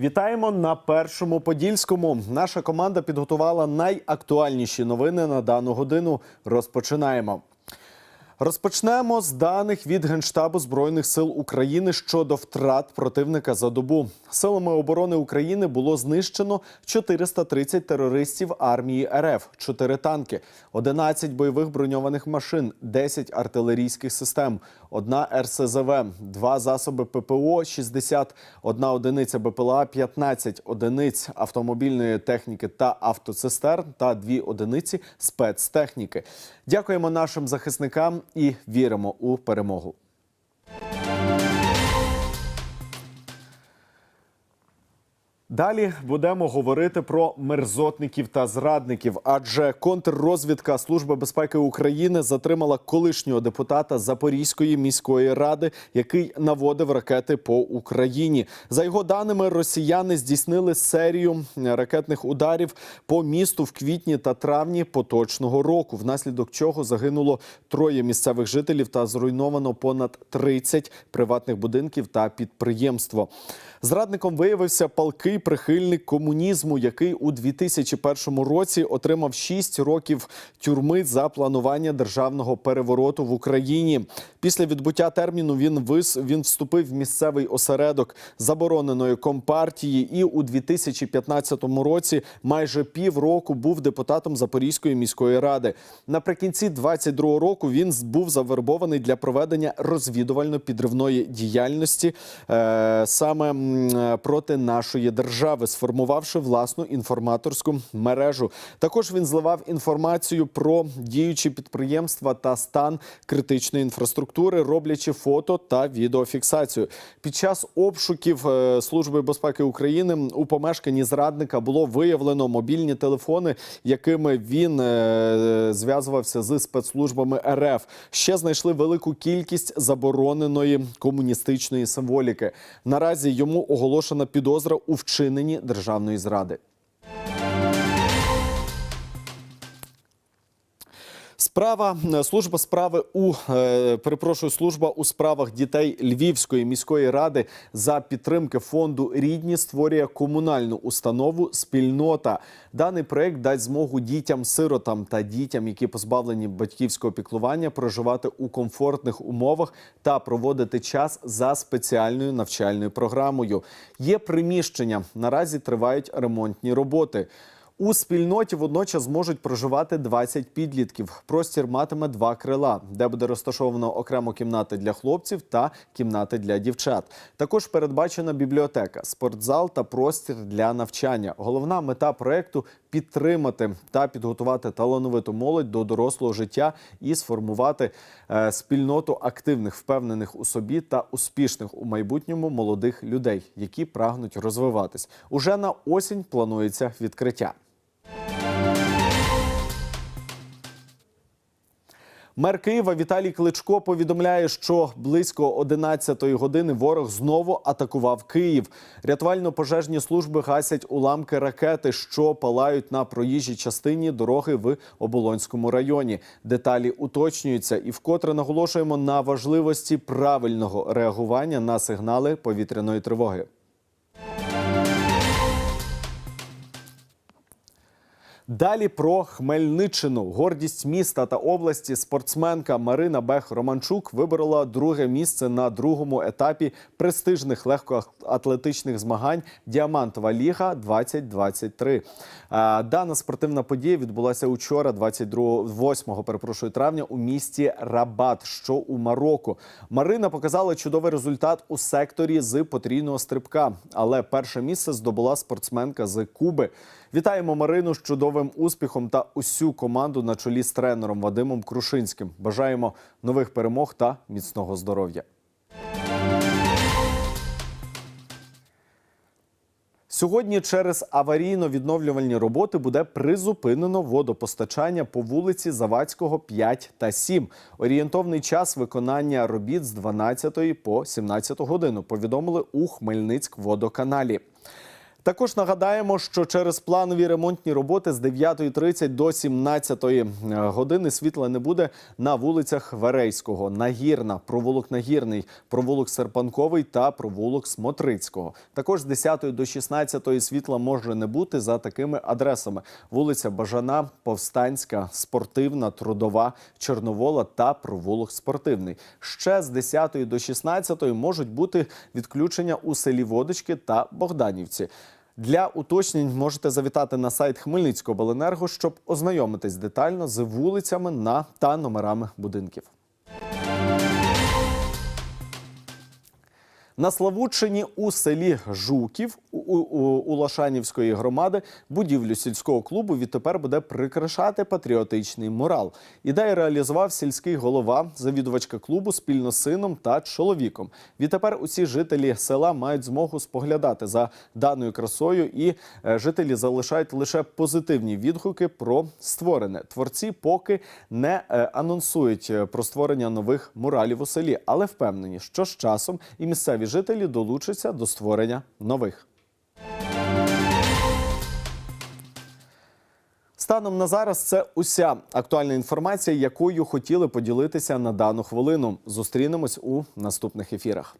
Вітаємо на першому подільському. Наша команда підготувала найактуальніші новини на дану годину. Розпочинаємо. Розпочнемо з даних від Генштабу Збройних сил України щодо втрат противника за добу. Силами оборони України було знищено 430 терористів армії РФ, 4 танки, 11 бойових броньованих машин, 10 артилерійських систем, одна РСЗВ, два засоби ППО, 60, одна одиниця БПЛА, 15 одиниць автомобільної техніки та автоцистерн та дві одиниці спецтехніки. Дякуємо нашим захисникам і віримо у перемогу. Далі будемо говорити про мерзотників та зрадників, адже контррозвідка Служби безпеки України затримала колишнього депутата Запорізької міської ради, який наводив ракети по Україні. За його даними, росіяни здійснили серію ракетних ударів по місту в квітні та травні поточного року, внаслідок чого загинуло троє місцевих жителів та зруйновано понад 30 приватних будинків та підприємство. Зрадником виявився палкий прихильник комунізму, який у 2001 році отримав 6 років тюрми за планування державного перевороту в Україні. Після відбуття терміну він вис він вступив в місцевий осередок забороненої компартії і у 2015 році майже півроку був депутатом Запорізької міської ради. Наприкінці 22 року він був завербований для проведення розвідувально-підривної діяльності е, саме проти нашої держави, сформувавши власну інформаторську мережу. Також він зливав інформацію про діючі підприємства та стан критичної інфраструктури, роблячи фото та відеофіксацію. Під час обшуків е, Служби безпеки України у помешканні зрадника було виявлено мобільні телефони, якими він е, зв'язувався з спецслужбами РФ. Ще знайшли велику кількість забороненої комуністичної символіки. Наразі йому оголошена підозра у вчиненні державної зради. Справа е, служба справи у е, перепрошую, служба у справах дітей Львівської міської ради за підтримки фонду рідні створює комунальну установу спільнота. Даний проект дасть змогу дітям-сиротам та дітям, які позбавлені батьківського піклування, проживати у комфортних умовах та проводити час за спеціальною навчальною програмою. Є приміщення. Наразі тривають ремонтні роботи. У спільноті водночас зможуть проживати 20 підлітків. Простір матиме два крила, де буде розташовано окремо кімнати для хлопців та кімнати для дівчат. Також передбачена бібліотека, спортзал та простір для навчання. Головна мета проекту підтримати та підготувати талановиту молодь до дорослого життя і сформувати е, спільноту активних, впевнених у собі та успішних у майбутньому молодих людей, які прагнуть розвиватись. Уже на осінь планується відкриття. Мер Києва Віталій Кличко повідомляє, що близько 11-ї години ворог знову атакував Київ. Рятувально-пожежні служби гасять уламки ракети, що палають на проїжджій частині дороги в Оболонському районі. Деталі уточнюються і вкотре наголошуємо на важливості правильного реагування на сигнали повітряної тривоги. Далі про Хмельниччину. Гордість міста та області спортсменка Марина Бех Романчук виборола друге місце на другому етапі престижних легкоатлетичних змагань Діамантова ліга 2023. А, Дана спортивна подія відбулася учора, 22, 8 перепрошую, травня, у місті Рабат, що у Марокко. Марина показала чудовий результат у секторі з потрійного стрибка, але перше місце здобула спортсменка з Куби. Вітаємо Марину з чудовим успіхом та усю команду на чолі з тренером Вадимом Крушинським. Бажаємо нових перемог та міцного здоров'я. Сьогодні через аварійно-відновлювальні роботи буде призупинено водопостачання по вулиці Завадського 5 та 7. Орієнтовний час виконання робіт з 12 по 17 годину. Повідомили у Хмельницькводоканалі. Також нагадаємо, що через планові ремонтні роботи з 9.30 до 17 години світла не буде на вулицях Верейського, Нагірна, провулок Нагірний, провулок Серпанковий та провулок Смотрицького. Також з 10 до 16 світла може не бути за такими адресами: вулиця Бажана, Повстанська, Спортивна, Трудова, Чорновола та провулок Спортивний. Ще з 10 до 16 можуть бути відключення у селі Водочки та Богданівці. Для уточнень можете завітати на сайт Хмельницького Беленерго, щоб ознайомитись детально з вулицями на та номерами будинків. На Славутчині у селі Жуків у, у, у Лошанівської громади будівлю сільського клубу відтепер буде прикрашати патріотичний мурал. Ідею реалізував сільський голова, завідувачка клубу спільно з сином та чоловіком. Відтепер усі жителі села мають змогу споглядати за даною красою, і е, жителі залишають лише позитивні відгуки про створене. Творці поки не е, анонсують е, про створення нових муралів у селі, але впевнені, що з часом і місцеві жителі долучаться до створення нових. Станом на зараз це уся актуальна інформація, якою хотіли поділитися на дану хвилину. Зустрінемось у наступних ефірах.